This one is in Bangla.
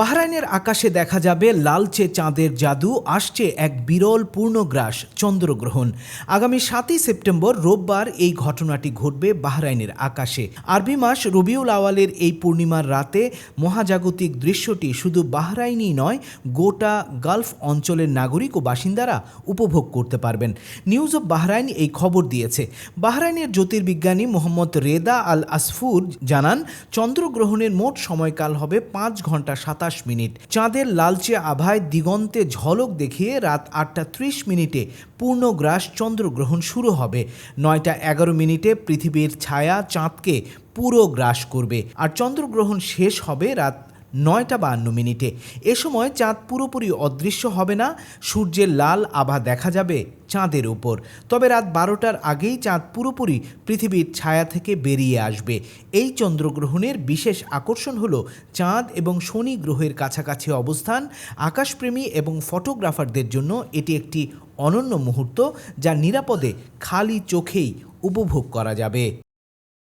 বাহরাইনের আকাশে দেখা যাবে লালচে চাঁদের জাদু, আসছে এক বিরল পূর্ণগ্রাস, চন্দ্রগ্রহণ। আগামী সাতই সেপ্টেম্বর রোববার এই ঘটনাটি ঘটবে বাহরাইনের আকাশে। আরবি মাস রবিউল আওয়ালের এই পূর্ণিমার রাতে মহাজাগতিক দৃশ্যটি শুধু বাহরাইনই নয়, গোটা গালফ অঞ্চলের নাগরিক ও বাসিন্দারা উপভোগ করতে পারবেন। নিউজ অব বাহরাইন এই খবর দিয়েছে। বাহরাইনের জ্যোতির্বিজ্ঞানী মোহাম্মদ রেদা আল আসফুর জানান, চন্দ্রগ্রহণের মোট সময়কাল হবে পাঁচ ঘণ্টা সাতাশ মিনিট। চাঁদের লালচে আভায় দিগন্তে ঝলক দেখিয়ে রাত আটটা ত্রিশ মিনিটে পূর্ণগ্রাস চন্দ্রগ্রহণ শুরু হবে। নয়টা এগারো মিনিটে পৃথিবীর ছায়া চাঁদকে পুরো গ্রাস করবে। আর চন্দ্রগ্রহণ শেষ হবে রাত নয়টা বাহান্ন মিনিটে। এ সময় চাঁদ পুরোপুরি অদৃশ্য হবে না, সূর্যের লাল আভা দেখা যাবে চাঁদের উপর। তবে রাত বারোটার আগেই চাঁদ পুরোপুরি পৃথিবীর ছায়া থেকে বেরিয়ে আসবে। এই চন্দ্রগ্রহণের বিশেষ আকর্ষণ হলো চাঁদ এবং শনি গ্রহের কাছাকাছি অবস্থান, আকাশপ্রেমী এবং ফটোগ্রাফারদের জন্য এটি একটি অনন্য মুহূর্ত যা নিরাপদে খালি চোখেই উপভোগ করা যাবে।